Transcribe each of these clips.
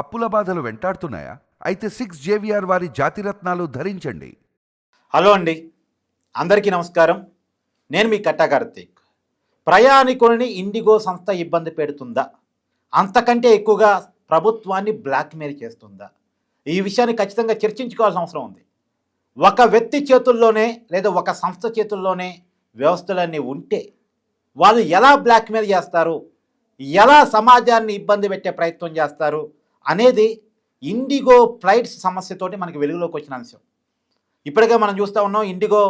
అప్పుల బాధలు వెంటాడుతున్నాయా? అయితే సిక్స్ జేవిఆర్ వారి జాతిరత్నాలు ధరించండి. హలో అండి. అందరికీ నమస్కారం. నేను మీ కట్టా కార్తీక్. ప్రయాణికులని ఇండిగో సంస్థ ఇబ్బంది పెడుతుందా? అంతకంటే ఎక్కువగా ప్రభుత్వాన్ని బ్లాక్మెయిల్ చేస్తుందా? ఈ విషయాన్ని ఖచ్చితంగా చర్చించుకోవాల్సిన అవసరం ఉంది. ఒక వ్యక్తి చేతుల్లోనే లేదా ఒక సంస్థ చేతుల్లోనే వ్యవస్థలన్నీ ఉంటే వాళ్ళు ఎలా బ్లాక్మెయిల్ చేస్తారు? ఎలా సమాజాన్ని ఇబ్బంది పెట్టే ప్రయత్నం చేస్తారు? అనేది ఇండిగో ఫ్లైట్స్ సమస్యతోటి మనకి వెలుగులోకి వచ్చిన అంశం. ఇప్పటికే మనం చూస్తూ ఉన్నాం ఇండిగో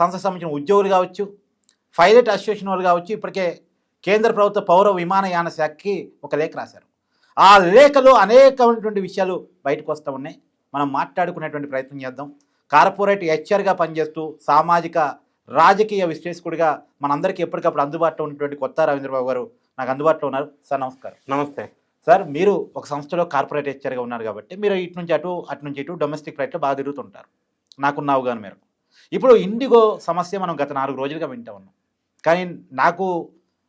సంస్థకు సంబంధించిన ఉద్యోగులు కావచ్చు పైలట్ అసోసియేషన్ వాళ్ళు కావచ్చు ఇప్పటికే కేంద్ర ప్రభుత్వ పౌర విమానయాన శాఖకి ఒక లేఖ రాశారు. ఆ లేఖలో అనేకమైనటువంటి విషయాలు బయటకు వస్తూ ఉన్నాయి. మనం మాట్లాడుకునేటువంటి ప్రయత్నం చేద్దాం. కార్పొరేట్ హెచ్ఆర్గా పనిచేస్తూ సామాజిక రాజకీయ విశ్లేషకుడిగా మనందరికీ ఎప్పటికప్పుడు అందుబాటులో ఉన్నటువంటి కొత్త రవీంద్రబాబు గారు నాకు అందుబాటులో ఉన్నారు. సార్ నమస్కారం. నమస్తే. సార్ మీరు ఒక సంస్థలో కార్పొరేట్ హెచ్ఆర్గా ఉన్నారు కాబట్టి మీరు ఇటు నుంచి అటు అటు నుంచి ఇటు డొమెస్టిక్ ఫ్లైట్లో బాగా తిరుగుతుంటారు. నాకున్న అవగాహన మేరకు. ఇప్పుడు ఇండిగో సమస్య మనం గత నాలుగు రోజులుగా వింటూ ఉన్నాం. కానీ నాకు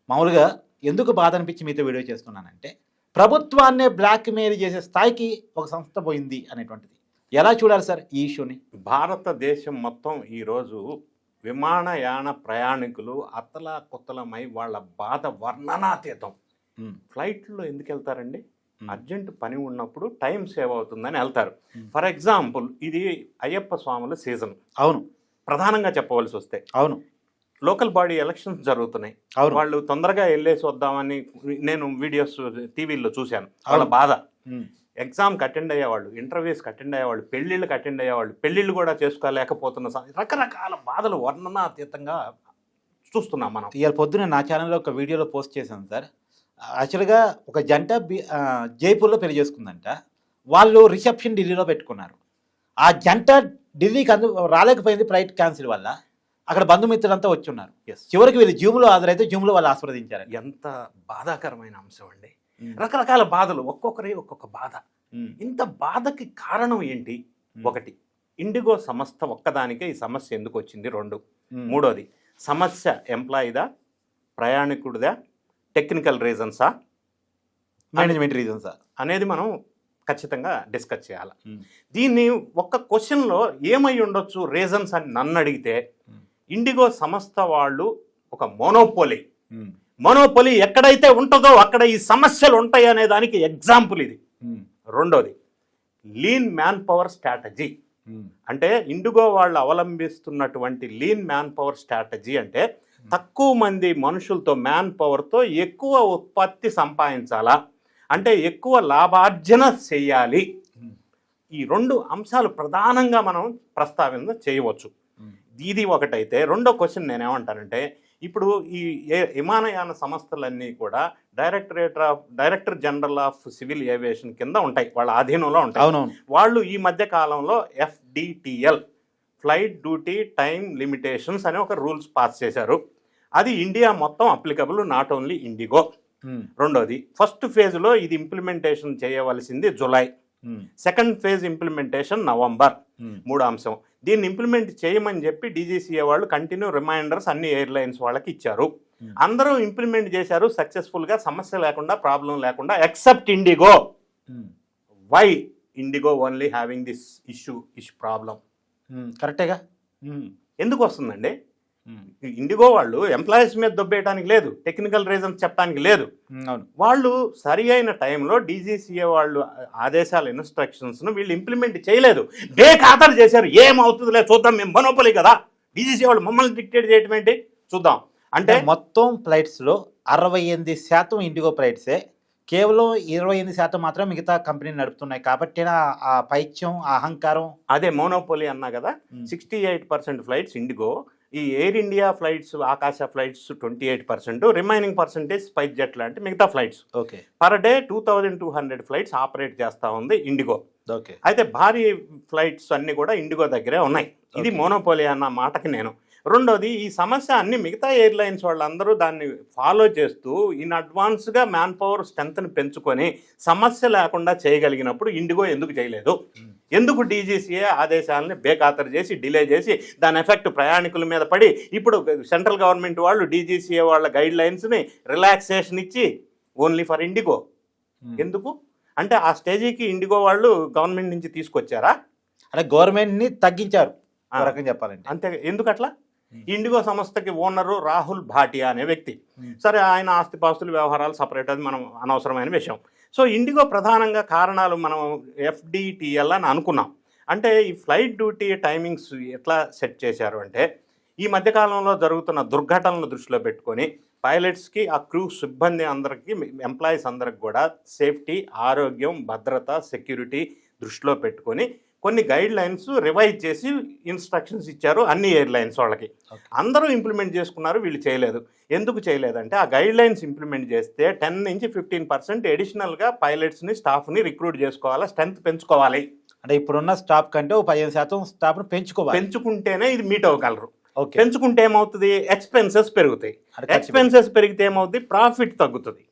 మామూలుగా ఎందుకు బాధ అనిపించి మీతో వీడియో చేస్తున్నానంటే ప్రభుత్వాన్నే బ్లాక్మెయిల్ చేసే స్థాయికి ఒక సంస్థ పోయింది అనేటువంటిది. ఎలా చూడాలి సార్ ఈ ఇష్యూని? భారతదేశం మొత్తం ఈరోజు విమానయాన ప్రయాణికులు అత్తలా కొత్తలమై వాళ్ళ బాధ వర్ణనాతీతం. ఫ్లైట్లో ఎందుకు వెళ్తారండి అర్జెంట్ పని ఉన్నప్పుడు టైం సేవ్ అవుతుందని వెళ్తారు. ఫర్ ఎగ్జాంపుల్ ఇది అయ్యప్ప స్వాముల సీజన్. అవును. ప్రధానంగా చెప్పవలసి వస్తే అవును. లోకల్ బాడీ ఎలక్షన్స్ జరుగుతున్నాయి. వాళ్ళు తొందరగా వెళ్ళేసి వద్దామని నేను వీడియోస్ టీవీలో చూశాను. వాళ్ళ. బాధ. ఎగ్జామ్కి అటెండ్ అయ్యేవాళ్ళు ఇంటర్వ్యూస్కి అటెండ్ అయ్యేవాళ్ళు పెళ్ళిళ్ళకి అటెండ్ అయ్యేవాళ్ళు పెళ్ళిళ్ళు కూడా చేసుకోలేకపోతున్న రకరకాల బాధలు వర్ణనాతీతంగా చూస్తున్నాం మనం. ఇవాళ పొద్దున నా ఛానల్లో ఒక వీడియోలో పోస్ట్ చేశాను సార్. యాక్చువల్గా ఒక జంట బి జైపూర్లో పెళ్ళి చేసుకుందంట. వాళ్ళు రిసెప్షన్ ఢిల్లీలో పెట్టుకున్నారు. ఆ జంట ఢిల్లీకి అందు రాలేకపోయింది ఫ్లైట్ క్యాన్సిల్ వల్ల. అక్కడ బంధుమిత్రులంతా వచ్చి ఉన్నారు ఎస్ చివరికి వీళ్ళు జూమ్లో హాజరైతే జూమ్లో వాళ్ళు ఆస్వాదించారు ఎంత బాధాకరమైన అంశం అండి. రకరకాల బాధలు ఒక్కొక్కరి ఒక్కొక్క బాధ. ఇంత బాధకి కారణం ఏంటి? ఒకటి ఇండిగో సంస్థ ఒక్కదానికే ఈ సమస్య ఎందుకు వచ్చింది? రెండు. మూడోది సమస్య ఎంప్లాయీదా? ప్రయాణికుడిదా? టెక్నికల్ రీజన్సా? మేనేజ్మెంట్ రీజన్ సార్ అనేది మనం ఖచ్చితంగా డిస్కస్ చేయాలి. దీన్ని ఒక్క క్వశ్చన్లో ఏమై ఉండొచ్చు రీజన్స్ అని నన్ను అడిగితే ఇండిగో సంస్థ వాళ్ళు ఒక మోనోపోలి. మోనోపోలి ఎక్కడైతే ఉంటుందో అక్కడ ఈ సమస్యలు ఉంటాయి అనే దానికి ఎగ్జాంపుల్ ఇది. రెండోది లీన్ మ్యాన్ పవర్ స్ట్రాటజీ. అంటే ఇండిగో వాళ్ళు అవలంబిస్తున్నటువంటి లీన్ మ్యాన్ పవర్ స్ట్రాటజీ అంటే తక్కువ మంది మనుషులతో మ్యాన్ పవర్తో ఎక్కువ ఉత్పత్తి సంపాదించాలా? అంటే ఎక్కువ లాభార్జన చేయాలి. ఈ రెండు అంశాలు ప్రధానంగా మనం ప్రస్తావన చేయవచ్చు. ఇది ఒకటైతే రెండో క్వశ్చన్ నేనేమంటానంటే ఇప్పుడు ఈ ఏ- విమానయాన సంస్థలన్నీ కూడా directorate of director general of civil aviation కింద ఉంటాయి. వాళ్ళ ఆధీనంలో ఉంటాయి. వాళ్ళు ఈ మధ్య కాలంలో FDTL flight duty time limitations అనే ఒక రూల్స్ పాస్ చేశారు. అది ఇండియా మొత్తం అప్లికబుల్ నాట్ ఓన్లీ ఇండిగో. రెండోది ఫస్ట్ ఫేజ్లో ఇది ఇంప్లిమెంటేషన్ చేయవలసింది July. Second phase implementation November. మూడో అంశం దీన్ని ఇంప్లిమెంట్ చేయమని చెప్పి డీజీసీఏ వాళ్ళు కంటిన్యూ రిమైండర్స్ అన్ని ఎయిర్లైన్స్ వాళ్ళకి ఇచ్చారు. అందరూ ఇంప్లిమెంట్ చేశారు సక్సెస్ఫుల్గా సమస్య లేకుండా ప్రాబ్లం లేకుండా except IndiGo. Why IndiGo only having this issue is problem కరెక్టేగా. ఎందుకు వస్తుందండి? ఇండిగో వాళ్ళు ఎంప్లాయీస్ మీద దొబ్బేయడానికి లేదు టెక్నికల్ రీజన్స్ చెప్పడానికి లేదు. అవును. వాళ్ళు సరి అయిన టైంలో డీజీసీఏ వాళ్ళు ఆదేశాల ఇన్స్ట్రక్షన్స్ను వీళ్ళు ఇంప్లిమెంట్ చేయలేదు. డే ఖాతరు చేశారు. ఏమవుతుందిలే చూద్దాం మేము మొనోపలి కదా. డీజీసీ వాళ్ళు మమ్మల్ని డిక్టేట్ చేయటం ఏంటి? చూద్దాం. అంటే అంటే మొత్తం ఫ్లైట్స్లో అరవై ఎనిమిది శాతం ఇండిగో ఫ్లైట్సే కేవలం ఇరవై ఎనిమిది శాతం మాత్రం మిగతా కంపెనీ నడుపుతున్నాయి. కాబట్టి ఆ పైత్యం ఆ అహంకారం అదే మోనోపోలి అన్నా కదా sixty eight percent flights IndiGo ఈ Air India flights Akasa flights twenty eight percent remaining percentage SpiceJet లాంటి మిగతా flights. Okay. Per day two thousand two hundred flights operate చేస్తూ ఉంది ఇండిగో. ఓకే. అయితే భారీ ఫ్లైట్స్ అన్ని కూడా ఇండిగో దగ్గరే ఉన్నాయి. ఇది. మోనోపోలి అన్న మాటకి నేను రెండోది ఈ సమస్య అన్ని మిగతా ఎయిర్లైన్స్ వాళ్ళందరూ దాన్ని ఫాలో చేస్తూ ఇన్ అడ్వాన్స్గా మ్యాన్ పవర్ స్ట్రెంత్ని పెంచుకొని సమస్య లేకుండా చేయగలిగినప్పుడు ఇండిగో ఎందుకు చేయలేదు? ఎందుకు డీజీసీఏ ఆదేశాలని బేఖాతరు చేసి డిలే చేసి దాని ఎఫెక్ట్ ప్రయాణికుల మీద పడి ఇప్పుడు సెంట్రల్ గవర్నమెంట్ వాళ్ళు డీజీసీఏ వాళ్ళ గైడ్ లైన్స్ని రిలాక్సేషన్ ఇచ్చి ఓన్లీ ఫర్ ఇండిగో ఎందుకు? అంటే ఆ స్టేజీకి ఇండిగో వాళ్ళు గవర్నమెంట్ నుంచి తీసుకొచ్చారా? అంటే గవర్నమెంట్ని తగ్గించారు. రకంగా చెప్పాలంటే. అంతే ఎందుకట్లా? ఇండిగో సంస్థకి ఓనరు రాహుల్ భాటియా అనే వ్యక్తి. Hmm. సరే ఆయన ఆస్తిపాస్తుల వ్యవహారాలు సపరేట్ అది మనం అనవసరమైన విషయం. సో ఇండిగో ప్రధానంగా కారణాలు మనం ఎఫ్డిటిఎల్ అని అనుకున్నాం. అంటే ఈ ఫ్లైట్ డ్యూటీ టైమింగ్స్ ఎట్లా సెట్ చేశారు అంటే ఈ మధ్యకాలంలో జరుగుతున్న దుర్ఘటనలు దృష్టిలో పెట్టుకొని పైలట్స్కి ఆ క్రూ సిబ్బంది అందరికీ ఎంప్లాయీస్ అందరికి కూడా సేఫ్టీ ఆరోగ్యం భద్రత సెక్యూరిటీ దృష్టిలో పెట్టుకొని కొన్ని గైడ్ లైన్స్ రివైజ్ చేసి ఇన్స్ట్రక్షన్స్ ఇచ్చారు అన్ని ఎయిర్లైన్స్ వాళ్ళకి. అందరూ ఇంప్లిమెంట్ చేసుకున్నారు వీళ్ళు చేయలేదు. ఎందుకు చేయలేదంటే ఆ గైడ్ లైన్స్ ఇంప్లిమెంట్ చేస్తే టెన్ నుంచి ఫిఫ్టీన్ పర్సెంట్ అడిషనల్గా పైలట్స్ని స్టాఫ్ని రిక్రూట్ చేసుకోవాలి స్ట్రెంత్ పెంచుకోవాలి. అంటే ఇప్పుడున్న స్టాప్ కంటే ఒక పదిహేను శాతం స్టాప్ను పెంచుకోవాలి. పెంచుకుంటేనే ఇది మీట్ అవ్వగలరు. ఓకే. పెంచుకుంటే ఏమవుతుంది? ఎక్స్పెన్సెస్ పెరుగుతాయి. ఎక్స్పెన్సెస్ పెరిగితే ఏమవుతుంది? ప్రాఫిట్ తగ్గుతుంది.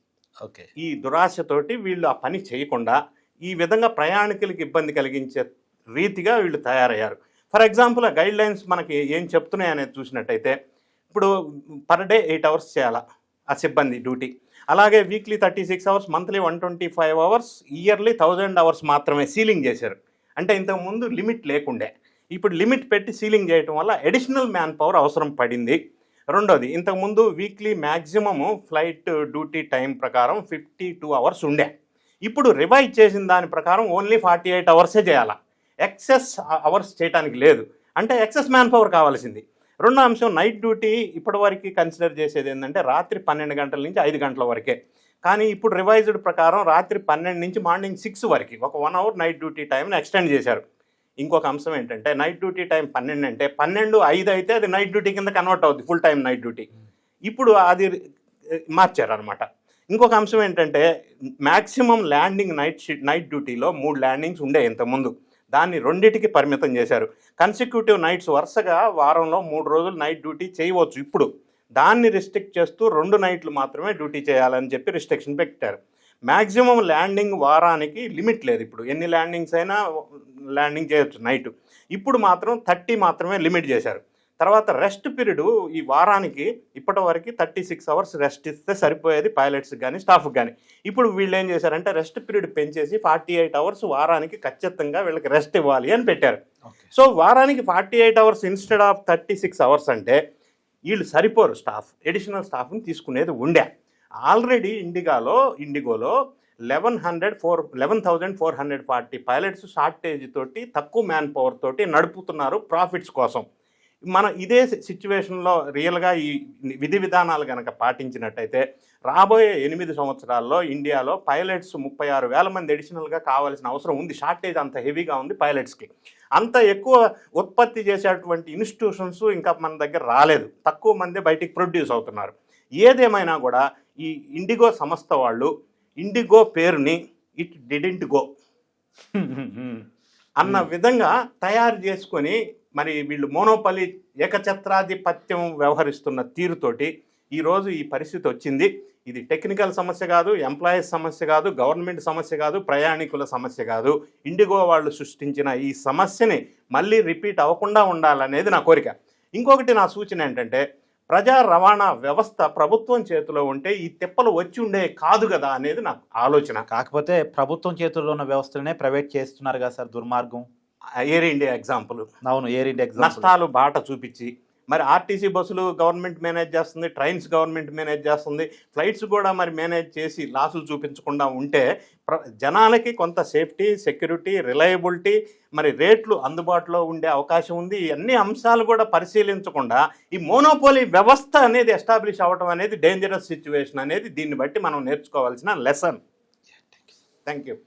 ఓకే. ఈ దురాశతోటి వీళ్ళు ఆ పని చేయకుండా ఈ విధంగా ప్రయాణికులకు ఇబ్బంది కలిగించే రీతిగా వీళ్ళు తయారయ్యారు. ఫర్ ఎగ్జాంపుల్ ఆ గైడ్ లైన్స్ మనకి ఏం చెప్తున్నాయి అనేది చూసినట్టయితే ఇప్పుడు పర్ డే ఎయిట్ అవర్స్ చేయాలా ఆ సిబ్బంది డ్యూటీ. అలాగే weekly thirty six hours monthly one twenty five hours yearly thousand hours మాత్రమే సీలింగ్ చేశారు. అంటే ఇంతకుముందు లిమిట్ లేకుండే. ఇప్పుడు లిమిట్ పెట్టి సీలింగ్ చేయటం వల్ల అడిషనల్ మ్యాన్ పవర్ అవసరం పడింది. రెండోది ఇంతకుముందు weekly maximum flight duty time ప్రకారం ఫిఫ్టీ టూ అవర్స్ ఉండే. ఇప్పుడు రివైజ్ చేసిన దాని ప్రకారం ఓన్లీ ఫార్టీ ఎయిట్ అవర్సే చేయాలా? ఎక్సెస్ అవర్స్ చేయడానికి లేదు. అంటే ఎక్సెస్ మ్యాన్ పవర్ కావాల్సింది. రెండో అంశం నైట్ డ్యూటీ ఇప్పటివరకు కన్సిడర్ చేసేది ఏంటంటే రాత్రి పన్నెండు గంటల నుంచి ఐదు గంటల వరకే. కానీ ఇప్పుడు రివైజ్డ్ ప్రకారం రాత్రి పన్నెండు నుంచి మార్నింగ్ సిక్స్ వరకు ఒక వన్ అవర్ నైట్ డ్యూటీ టైంని ఎక్స్టెండ్ చేశారు. ఇంకొక అంశం ఏంటంటే నైట్ డ్యూటీ టైం పన్నెండు అంటే పన్నెండు ఐదు అయితే అది నైట్ డ్యూటీ కింద కన్వర్ట్ అవుద్ది ఫుల్ టైం నైట్ డ్యూటీ. ఇప్పుడు అది మార్చారు అనమాట ఇంకొక అంశం ఏంటంటే మ్యాక్సిమం ల్యాండింగ్ నైట్ నైట్ డ్యూటీలో మూడు ల్యాండింగ్స్ ఉండే ఇంతకుముందు. దాన్ని రెండిటికి పరిమితం చేశారు. కన్సిక్యూటివ్ నైట్స్ వరుసగా వారంలో మూడు రోజులు నైట్ డ్యూటీ చేయవచ్చు. ఇప్పుడు దాన్ని రిస్ట్రిక్ట్ చేస్తూ రెండు నైట్లు మాత్రమే డ్యూటీ చేయాలని చెప్పి రిస్ట్రిక్షన్ పెట్టారు. మ్యాక్సిమం ల్యాండింగ్ వారానికి లిమిట్ లేదు ఇప్పుడు. ఎన్ని ల్యాండింగ్స్ అయినా ల్యాండింగ్ చేయొచ్చు నైట్ ఇప్పుడు మాత్రం థర్టీ మాత్రమే లిమిట్ చేశారు. తర్వాత రెస్ట్ పీరియడ్ ఈ వారానికి ఇప్పటి వరకు థర్టీ సిక్స్ అవర్స్ రెస్ట్ ఇస్తే సరిపోయేది పైలట్స్కి కానీ స్టాఫ్కి కానీ ఇప్పుడు వీళ్ళు ఏం చేశారంటే రెస్ట్ పీరియడ్ పెంచేసి ఫార్టీ ఎయిట్ అవర్స్ వారానికి ఖచ్చితంగా వీళ్ళకి రెస్ట్ ఇవ్వాలి అని పెట్టారు. సో వారానికి forty eight hours instead of thirty six hours అంటే వీళ్ళు సరిపోరు స్టాఫ్ ఎడిషనల్ స్టాఫ్ని తీసుకునేది ఉండే. ఆల్రెడీ ఇండిగాలో ఇండిగోలో eleven hundred four eleven thousand four hundred forty pilots shortage తోటి తక్కువ మ్యాన్ పవర్ తోటి నడుపుతున్నారు ప్రాఫిట్స్ కోసం. మన ఇదే సిచ్యువేషన్లో రియల్గా ఈ విధి విధానాలు కనుక పాటించినట్టయితే రాబోయే ఎనిమిది సంవత్సరాల్లో ఇండియాలో పైలట్స్ ముప్పై ఆరు వేల మంది అడిషనల్గా కావాల్సిన అవసరం ఉంది. షార్టేజ్ అంత హెవీగా ఉంది పైలట్స్కి అంత ఎక్కువ ఉత్పత్తి చేసేటువంటి ఇన్స్టిట్యూషన్స్ ఇంకా మన దగ్గర రాలేదు. తక్కువ మంది బయటికి ప్రొడ్యూస్ అవుతున్నారు. ఏదేమైనా కూడా ఈ ఇండిగో సంస్థ వాళ్ళు ఇండిగో పేరుని ఇట్ డిడెంట్ గో అన్న విధంగా తయారు చేసుకొని మరి వీళ్ళు మోనోపలి ఏకఛత్రాధిపత్యం వ్యవహరిస్తున్న తీరుతోటి ఈరోజు ఈ పరిస్థితి వచ్చింది. ఇది టెక్నికల్ సమస్య కాదు ఎంప్లాయీస్ సమస్య కాదు గవర్నమెంట్ సమస్య కాదు ప్రయాణికుల సమస్య కాదు. ఇండిగో వాళ్ళు సృష్టించిన ఈ సమస్యని మళ్ళీ రిపీట్ అవ్వకుండా ఉండాలనేది నా కోరిక. ఇంకొకటి నా సూచన ఏంటంటే ప్రజా రవాణా వ్యవస్థ ప్రభుత్వం చేతిలో ఉంటే ఈ తిప్పలు వచ్చి ఉండే కాదు కదా అనేది నా ఆలోచన. కాకపోతే ప్రభుత్వం చేతుల్లో ఉన్న వ్యవస్థలనే ప్రైవేట్ చేస్తున్నారు కదా సార్ దుర్మార్గం. ఎయిర్ ఇండియా ఎగ్జాంపుల్ అవును ఎయిర్ ఇండియా ఎగ్జాంపుల్ నష్టాలు బాట చూపించి మరి ఆర్టీసీ బస్సులు గవర్నమెంట్ మేనేజ్ చేస్తుంది ట్రైన్స్ గవర్నమెంట్ మేనేజ్ చేస్తుంది ఫ్లైట్స్ కూడా మరి మేనేజ్ చేసి లాసులు చూపించకుండా ఉంటే ప్ర జనాలకి కొంత సేఫ్టీ సెక్యూరిటీ రిలయబిలిటీ మరి రేట్లు అందుబాటులో ఉండే అవకాశం ఉంది. ఈ అన్ని అంశాలు కూడా పరిశీలించకుండా ఈ మోనోపోలీ వ్యవస్థ అనేది ఎస్టాబ్లిష్ అవ్వడం అనేది డేంజరస్ సిచ్యువేషన్ అనేది దీన్ని బట్టి మనం నేర్చుకోవాల్సిన లెసన్ థ్యాంక్ యూ